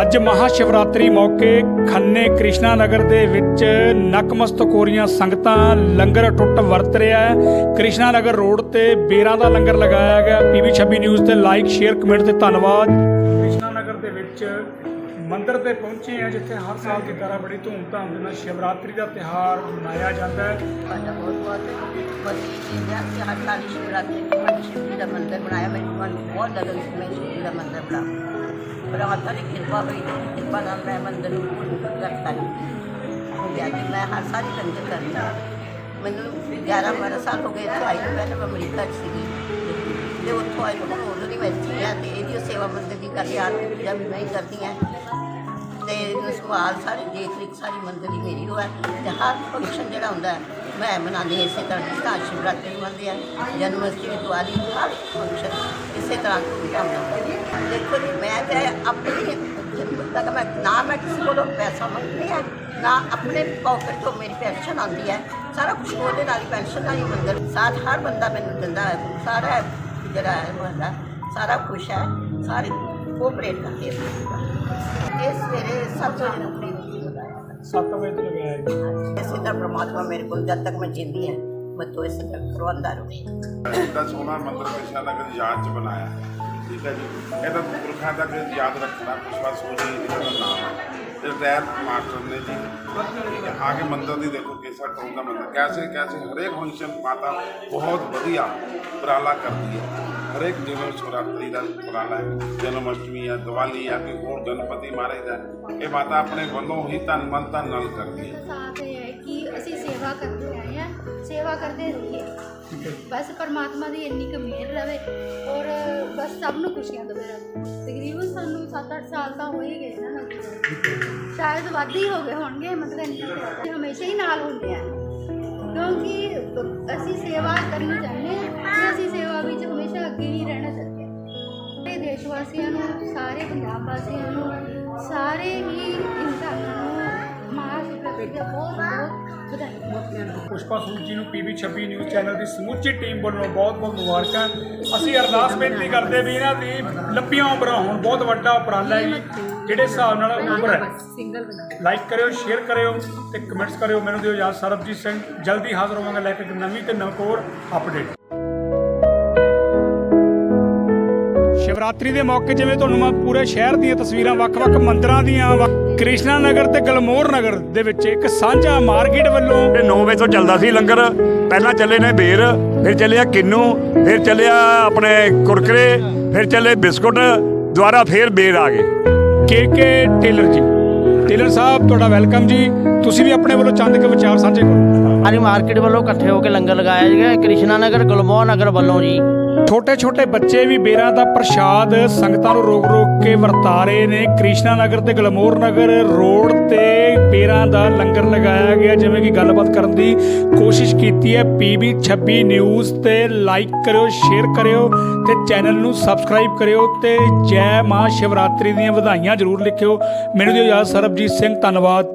ਅੱਜ ਮਹਾ ਸ਼ਿਵਰਾਤਰੀ ਮੌਕੇ ਖੰਨੇ ਕ੍ਰਿਸ਼ਨਾ ਨਗਰ ਦੇ ਵਿੱਚ ਨਕਮਸਤਕ ਹੋ ਰਹੀਆਂ ਸੰਗਤਾਂ ਲੰਗਰ ਟੁੱਟ ਵਰਤ ਰਿਹਾ ਹੈ। ਕ੍ਰਿਸ਼ਨਾ ਨਗਰ ਰੋਡ ਤੇ ਬੇਰਾਂ ਦਾ ਲੰਗਰ ਲਗਾਇਆ ਗਿਆ। ਪੀਵੀ 26 ਨਿਊਜ਼ ਤੇ ਲਾਈਕ, ਸ਼ੇਅਰ, ਕਮੈਂਟ ਤੇ ਧੰਨਵਾਦ। ਕ੍ਰਿਸ਼ਨਾ ਨਗਰ ਦੇ ਵਿੱਚ ਮੰਦਿਰ ਤੇ ਪਹੁੰਚੇ ਆ ਜਿੱਥੇ ਹਰ ਸਾਲ ਦੀ ਤਰ੍ਹਾਂ ਬੜੀ ਧੂਮਧਾਮ ਦੇ ਨਾਲ ਸ਼ਿਵਰਾਤਰੀ ਦਾ ਤਿਹਾਰ ਮਨਾਇਆ ਜਾਂਦਾ ਹੈ। ਤੁਹਾਡਾ ਬਹੁਤ ਬਹੁਤ ਵਧੀਆ ਕਿ ਹਰ ਸਾਲ ਸ਼ਿਵਰਾਤਰੀ ਨੂੰ ਸ਼ਿਵ ਜੀ ਦਾ ਮੰਦਿਰ ਬਣਾਇਆ। ਮੈਨੂੰ ਬਹੁਤ ਲਗਨ ਮੈਂ ਸ਼ਿਵ ਜੀ ਦਾ ਮੰਦਿਰ ਬਣਾਵਾਂ ਪਰ ਦੀ ਕਿਰਪਾ ਹੋਈ ਤੇ ਉਹਦੀ ਕਿਰਪਾ ਨਾਲ ਮੈਂ ਮੰਦਰ ਨੂੰ ਪੂर्ण ਕਰਤਾ ਜੀ ਅੱਜ ਮੈਂ ਹਰ ਸਾਲ ਹੀ ਲੰਗਰ ਕਰਦੀ ਹਾਂ। ਮੈਨੂੰ 11 12 ਸਾਲ ਹੋ ਗਏ ਇੱਥੇ ਆਈ ਨੂੰ ਪਹਿਲਾਂ ਮੈਂ ਅਮਰੀਕਾ 'ਚ ਸੀਗੀ। ਤੇ ਉੱਥੋਂ ਆਈ ਨੂੰ ਹੁਣ ਉਦੋਂ ਦੀ ਮੈਂ ਇੱਥੇ ਹਾਂ ਤੇ ਇਹਦੀ ਸੇਵਾ ਮੰਦਰ ਦੀ ਕਰਦੀ ਆਰਤੀ ਪੂਜਾ ਵੀ ਮੈਂ ਹੀ ਕਰਦੀ ਹਾਂ। ਤੇ ਸਾਰੀ ਦੇਖ ਰੇਖ ਸਾਰੀ ਮੰਦਰ ਦੀ ਮੇਰੀ ਉਹ ਹੈ। ਤੇ ਹਰ ਫੰਕਸ਼ਨ ਜਿਹੜਾ ਹੁੰਦਾ ਹੈ, ਮੈਂ ਮਨਾਉਂਦੀ ਹਾਂ ਇਸੇ ਤਰ੍ਹਾਂ ਜਿਸ ਤਰ੍ਹਾਂ ਸ਼ਿਵਰਾਤਰੀ ਮੰਨਦੇ ਆ ਜਨਮ ਅਸ਼ਟਮੀ ਦੀਵਾਲੀ ਹਰ ਫੰਕਸ਼ਨ ਇਸੇ ਤਰ੍ਹਾਂ ਧੂਮਧਾਮ ਨਾਲ ਕਰਦੇ ਹਾਂ। ਦੇਖੋ ਜੀ ਮੈਂ ਤੇ ਆਪਣੀ ਤੱਕ ਮੈਂ ਨਾ ਮੈਂ ਕਿਸੇ ਕੋਲੋਂ ਪੈਸਾ ਮੰਗਦੀ ਹਾਂ ਨਾ ਆਪਣੇ ਪਾਕਟ ਤੋਂ ਮੇਰੀ ਪੈਨਸ਼ਨ ਆਉਂਦੀ ਹੈ। ਸਾਰਾ ਕੁਝ ਉਹਦੇ ਨਾਲ ਹੀ ਪੈਨਸ਼ਨ ਨਾਲ ਹੀ ਮੰਦਰ ਸਾਥ ਹਰ ਬੰਦਾ ਮੈਨੂੰ ਦਿੰਦਾ ਹੈ ਸਾਰਾ ਜਿਹੜਾ ਹੈ ਮੁਹੱਲਾ ਸਾਰਾ ਖੁਸ਼ ਹੈ। ਸਾਰੇ ਕੋਆਪਰੇਟ ਕਰਦੇ ਹੈ ਇਸ ਸਵੇਰੇ ਸਭ ਤੋਂ ਨੌਕਰੀ ਹੁੰਦਾ ਹੈ 7 ਵਜੇ ਤੋਂ ਲਗਾਇਆ ਗਿਆ ਇਸੇ ਤਰ੍ਹਾਂ ਪ੍ਰਮਾਤਮਾ ਮੇਰੇ ਕੋਲ ਜਦ ਤੱਕ ਮੈਂ ਜਿੰਦੀ ਹਾਂ ਮੈਂ ਤੋਂ ਇਸੇ ਤਰ੍ਹਾਂ ਕਰਵਾਉਂਦਾ ਰਹੇ ਐਡਾ ਸੋਹਣਾ ਮੰਦਿਰ ਕ੍ਰਿਸ਼ਨਾ ਨਗਰ ਯਾਦ ਚ ਬਣਾਇਆ? ਠੀਕ ਹੈ ਜੀ। ਇਹਦਾ ਪੁਰਖਾਂ ਤੱਕ ਯਾਦ ਰੱਖਣਾ? ਪੁਸ਼ਪਾ ਸੋਜੀ ਇਹਦਾ ਨਾਮ। ਹੈ ਰਿਟਾਇਰ ਮਾਸਟਰ ਨੇ ਜੀ। ਹੈ ਆਗੇ ਮੰਦਿਰ ਦੀ ਦੇਖੋ ਕਿਸਾ ਟੋਂਗਾ ਮੰਦਿਰ। ਕੈਸੇ ਕੈਸੇ ਹਰੇਕ ਫੰਕਸ਼ਨ ਮਾਤਾ ਬਹੁਤ ਵਧੀਆ ਉਪਰਾਲਾ ਕਰਦੀ ਹੈ। ਹਰੇਕ ਜਿਵੇਂ ਸ਼ਿਵਰਾਤਰੀ ਦਾ ਉਪਰਾਲਾ ਹੈ ਜਨਮ ਅਸ਼ਟਮੀ ਹੈ, ਦੀਵਾਲੀ ਹੈ ਕਿ ਹੋਰ ਗਣਪਤੀ ਮਹਾਰਾਜ ਦਾ ਹੈ। ਇਹ ਮਾਤਾ ਆਪਣੇ ਵੱਲੋਂ ਹੀ ਧੰਨ ਮਨ ਧੰਨ ਇਹ ਹੈ ਕਿ ਅਸੀਂ ਸੇਵਾ ਕਰਦੇ ਆਏ ਹਾਂ, ਸੇਵਾ ਕਰਦੇ ਰਹੀਏ ਬਸ ਪਰਮਾਤਮਾ ਦੀ ਇੰਨੀ ਕੁ ਮਿਹਰ ਰਵੇ ਔਰ ਬਸ ਸਭ ਨੂੰ ਖੁਸ਼ੀਆਂ ਦੇਵੇ ਰੱਬ ਤਕਰੀਬਨ ਸਾਨੂੰ 7-8 ਸਾਲ ਤਾਂ ਹੋ ਹੀ ਗਏ ਨਾ ਨੌਕਰੀ ਕਰਦੇ। ਸ਼ਾਇਦ ਵੱਧ ਹੀ ਹੋ ਗਏ ਹੋਣਗੇ, ਮਤਲਬ ਇੰਨੀ ਕੁ ਹੈ। ਹਮੇਸ਼ਾ ਹੀ ਨਾਲ ਹੁੰਦੇ ਆ ਕਿਉਂਕਿ ਅਸੀਂ ਸੇਵਾ ਕਰਨੀ ਚਾਹੁੰਦੇ ਅੱਗੇ ਹੀ ਰਹਿਣਾ ਚਾਹੁੰਦੇ ਸਾਰੇ ਦੇਸ਼ ਵਾਸੀਆਂ ਨੂੰ, ਸਾਰੇ ਪੰਜਾਬ ਵਾਸੀਆਂ ਨੂੰ, ਸਾਰੇ ਹੀ ਇਨਸਾਨਾਂ ਨੂੰ ਮਹਾਸ਼ਿਵਰਾਤਰੀ ਦਾ ਬਹੁਤ ਬਹੁਤ ਵਧਾਈਆਂ ਪੁਸ਼ਪਾ ਸੂਦ ਜੀ ਨੂੰ ਪੀਬੀ 26 ਨਿਊਜ਼ ਚੈਨਲ ਦੀ ਸਮੁੱਚੀ ਟੀਮ ਵੱਲੋਂ ਬਹੁਤ-ਬਹੁਤ ਮੁਬਾਰਕਾਂ। ਅਸੀਂ ਅਰਦਾਸ ਬੇਨਤੀ ਕਰਦੇ ਵੀ ਇਹਨਾਂ ਦੀ ਲੰਬੀਆਂ ਉਮਰਾਂ ਹੋਣ, ਬਹੁਤ ਵੱਡਾ ਉਪਰਾਲਾ ਹੈ ਜੀ, ਜਿਹੜੇ ਹਿਸਾਬ ਨਾਲ ਉਮਰ ਹੈ। ਲਾਈਕ ਕਰਿਓ ਸ਼ੇਅਰ ਕਰਿਓ ਤੇ ਕਮੈਂਟਸ ਕਰਿਓ। ਮੈਨੂੰ ਦਿਓ ਯਾਦ ਸਰਬਜੀਤ ਸਿੰਘ, ਜਲਦੀ ਹਾਜ਼ਰ ਹੋਵਾਂਗਾ ਲੈ ਕੇ ਇੱਕ ਨਵੀਂ ਤੇ ਨਵਕੋਰ ਅਪਡੇਟ ਸ਼ਿਵਰਾਤਰੀ ਦੇ ਮੌਕੇ ਜਿਵੇਂ ਤੁਹਾਨੂੰ ਮੈਂ ਪੂਰੇ ਸ਼ਹਿਰ ਦੀਆਂ ਤਸਵੀਰਾਂ ਵੱਖ-ਵੱਖ ਮੰਦਿਰਾਂ ਦੀਆਂ ਕ੍ਰਿਸ਼ਨਾ ਨਗਰ ਤੇ ਗਲਮੋਰ ਨਗਰ ਦੇ ਵਿੱਚ ਇੱਕ ਸਾਂਝਾ ਮਾਰਕੀਟ ਵੱਲੋਂ ਇਹ 9 ਵਜੇ ਤੋਂ ਚੱਲਦਾ ਸੀ ਲੰਗਰ। ਪਹਿਲਾਂ ਚੱਲੇ ਨੇ ਬੇਰ ਫਿਰ ਚੱਲਿਆ ਕਿੰਨੂ ਫਿਰ ਚੱਲਿਆ ਆਪਣੇ ਕੁਰਕਰੇ ਫਿਰ ਚੱਲੇ ਬਿਸਕੁਟ ਦੁਬਾਰਾ ਫਿਰ ਬੇਰ ਆ ਗਏ। ਕੇ ਕੇ ਟੇਲਰ ਜੀ। ਟੇਲਰ ਸਾਹਿਬ ਤੁਹਾਡਾ ਵੈਲਕਮ ਜੀ। ਤੁਸੀਂ ਵੀ ਆਪਣੇ ਵੱਲੋਂ ਚੰਦ ਕੇ ਵਿਚਾਰ ਸਾਂਝੇ ਕਰੋ। ਸਾਰੀ ਮਾਰਕੀਟ ਵੱਲੋਂ ਇਕੱਠੇ ਹੋ ਕੇ ਲੰਗਰ ਲਗਾਇਆ ਗਿਆ। ਕ੍ਰਿਸ਼ਨਾ ਨਗਰ ਗੁਲਮੋਹਰ ਨਗਰ ਵੱਲੋਂ ਜੀ। ਛੋਟੇ ਛੋਟੇ ਬੱਚੇ ਵੀ ਬੇਰਾਂ ਦਾ ਪ੍ਰਸ਼ਾਦ ਸੰਗਤਾਂ ਨੂੰ ਰੋਕ ਰੋਕ ਕੇ ਵਰਤਾ ਰਹੇ ਨੇ। ਕ੍ਰਿਸ਼ਨਾ ਨਗਰ ਤੇ ਗਲਮੋਰ ਨਗਰ ਰੋਡ ਤੇ ਬੇਰਾਂ ਦਾ ਲੰਗਰ ਲਗਾਇਆ ਗਿਆ। ਜਿਵੇਂ ਕਿ ਗੱਲਬਾਤ ਕਰਨ ਦੀ ਕੋਸ਼ਿਸ਼ ਕੀਤੀ ਹੈ। ਪੀਬੀ 26 ਨਿਊਜ਼ ਤੇ ਲਾਈਕ ਕਰਿਓ ਸ਼ੇਅਰ ਕਰਿਓ ਤੇ ਚੈਨਲ ਨੂੰ ਸਬਸਕ੍ਰਾਈਬ ਕਰਿਓ ਤੇ ਜੈ ਮਾਂ ਸ਼ਿਵਰਾਤਰੀ ਦੀਆਂ ਵਧਾਈਆਂ ਜ਼ਰੂਰ ਲਿਖਿਓ। ਮੈਨੂੰ ਦਿਓ ਯਾਦ ਸਰਬਜੀਤ ਸਿੰਘ ਧੰਨਵਾਦ।